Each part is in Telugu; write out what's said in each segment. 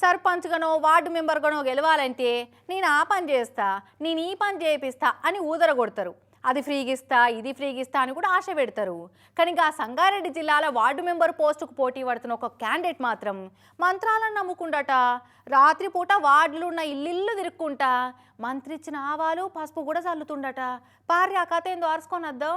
సర్పంచ్గానో వార్డు మెంబర్గానో గెలవాలంటే నేను ఆ పని చేస్తా నేను ఈ పని చేపిస్తా అని ఊదర కొడతారు అది ఫ్రీగిస్తా ఇది ఫ్రీగిస్తా అని కూడా ఆశ పెడతారు. కానీ ఆ సంగారెడ్డి జిల్లాలో వార్డు మెంబర్ పోస్టుకు పోటీ పడుతున్న ఒక క్యాండిడేట్ మాత్రం మంత్రాలను నమ్ముకుండట. రాత్రిపూట వార్డులు ఉన్న ఇల్లు తిరుక్కుంటా. మంత్రి ఇచ్చిన ఆవాలు పసుపు కూడా చల్లుతుండట. పారి ఆ కథ ఏందో అరుచుకొని వద్దాం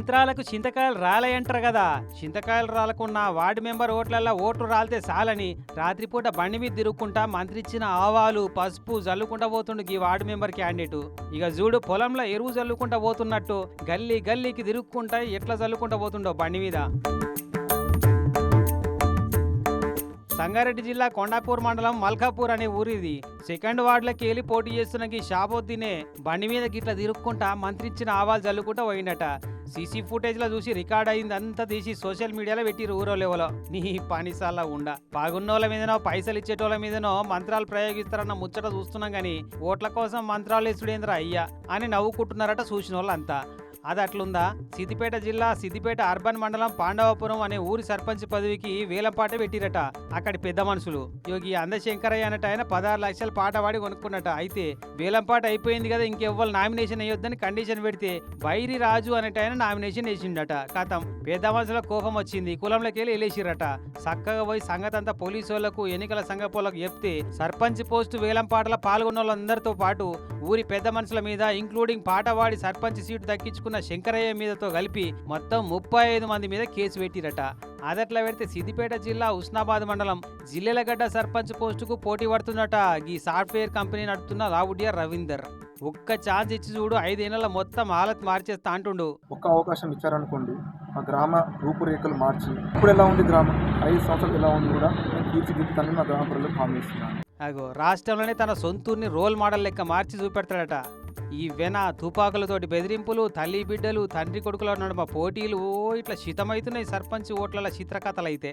మంత్రాలకు చింతకాయలు రాలయంటారు కదా. చింతకాయలు రాలకున్న వార్డు మెంబర్ ఓట్లల్లో ఓట్లు రాలితే చాలని రాత్రిపూట బండి మీద తిరుగుకుంటా మంత్రి ఇచ్చిన ఆవాలు పసుపు జల్లుకుంటా పోతుండు ఈ వార్డు మెంబర్ క్యాండిడేట్. ఇక చూడు పొలంలో ఎరువు జల్లుకుంటా పోతున్నట్టు గల్లీ గల్లీకి తిరుగుకుంటా ఎట్లా జల్లుకుంటా పోతుండో బండి మీద. సంగారెడ్డి జిల్లా కొండాపూర్ మండలం మల్కాపూర్ అనే ఊరిది. సెకండ్ వార్డులోకి వెళ్ళి పోటీ చేస్తున్న ఈ షాబోద్దీనే బండి మీద గిట్ల తిరుక్కుంటా మంత్రి ఇచ్చిన ఆవాలు జల్లుకుంటా పోయిండట సీసీ ఫుటేజ్లో చూసి రికార్డ్ అయింది అంతా తీసి సోషల్ మీడియాలో పెట్టిరు ఊరో లెవెలో నీ పనిసాల ఉండ. బాగున్నోళ్ళ మీదనో పైసలు ఇచ్చేటోళ్ళ మీదనో మంత్రాలు ప్రయోగిస్తారన్న ముచ్చట చూస్తున్నాం గానీ ఓట్ల కోసం మంత్రాలు వేసుడేంద్రా అయ్యా అని నవ్వుకుంటున్నారట చూసిన వాళ్ళంతా అది అట్లుందా? సిద్దిపేట జిల్లా సిద్దిపేట అర్బన్ మండలం పాండవపురం అనే ఊరి సర్పంచ్ పదవికి వేలంపాట పెట్టిరట. అక్కడి పెద్ద మనుషులు. యోగి అందశంకరయ్య అన్నట్టు ఆయన పదహారు లక్షల పాట పాడి కొనుక్కున్నట. అయితే వేలంపాట అయిపోయింది కదా ఇంకెవ్వరు నామినేషన్ అయ్యొద్దని కండిషన్ పెడితే వైరి రాజు అన్నట్టు ఆయన నామినేషన్ వేసిండట. కథం పెద్ద మనుషుల కోపం వచ్చింది. కులంలోకి వెళ్ళి వెళ్ళేసిరట. చక్కగా పోయి సంగతంతా పోలీసు వాళ్ళకు ఎన్నికల సంఘ పోలకు చెప్తే సర్పంచ్ పోస్టు వేలంపాటలో పాల్గొన్న వాళ్ళందరితో పాటు ఊరి పెద్ద మనుషుల మీద ఇంక్లూడింగ్ పాటవాడి సర్పంచ్ సీటు దక్కించు దక్కించుకున్న శంకరయ్య మీదతో కలిపి మొత్తం ముప్పై ఐదు మంది మీద కేసు పెట్టిరట. అదట్లా పెడితే సిద్దిపేట జిల్లా ఉస్నాబాద్ మండలం జిల్లెలగడ్డ సర్పంచ్ పోస్టుకు పోటీ పడుతున్నట ఈ సాఫ్ట్వేర్ కంపెనీ నడుపుతున్న రావుడియా రవీందర్. ఒక్క ఛాన్స్ ఇచ్చి చూడు ఐదేళ్ళ మొత్తం హాలత్ మార్చేస్తా అంటుండు. ఒక్క అవకాశం ఇచ్చారనుకోండి ఆ గ్రామ రూపురేఖలు మార్చి ఇప్పుడు ఎలా ఉంది గ్రామం? ఐదు సంవత్సరాలు ఎలా ఉంది కూడా నేను తీర్చిదిద్దుతానని నా గ్రామ ప్రజలకు హామీ ఇస్తున్నాను అగో రాష్ట్రంలోనే తన సొంతూరిని రోల్ మోడల్ లెక్క మార్చి చూపెడతాడట. ఈ వెన తుపాకులతోటి బెదిరింపులు తల్లి బిడ్డలు తండ్రి కొడుకుల నడుమ పోటీలు ఓ ఇట్లా శితమైతున్నాయి సర్పంచ్ ఓట్ల చిత్రకథలైతే.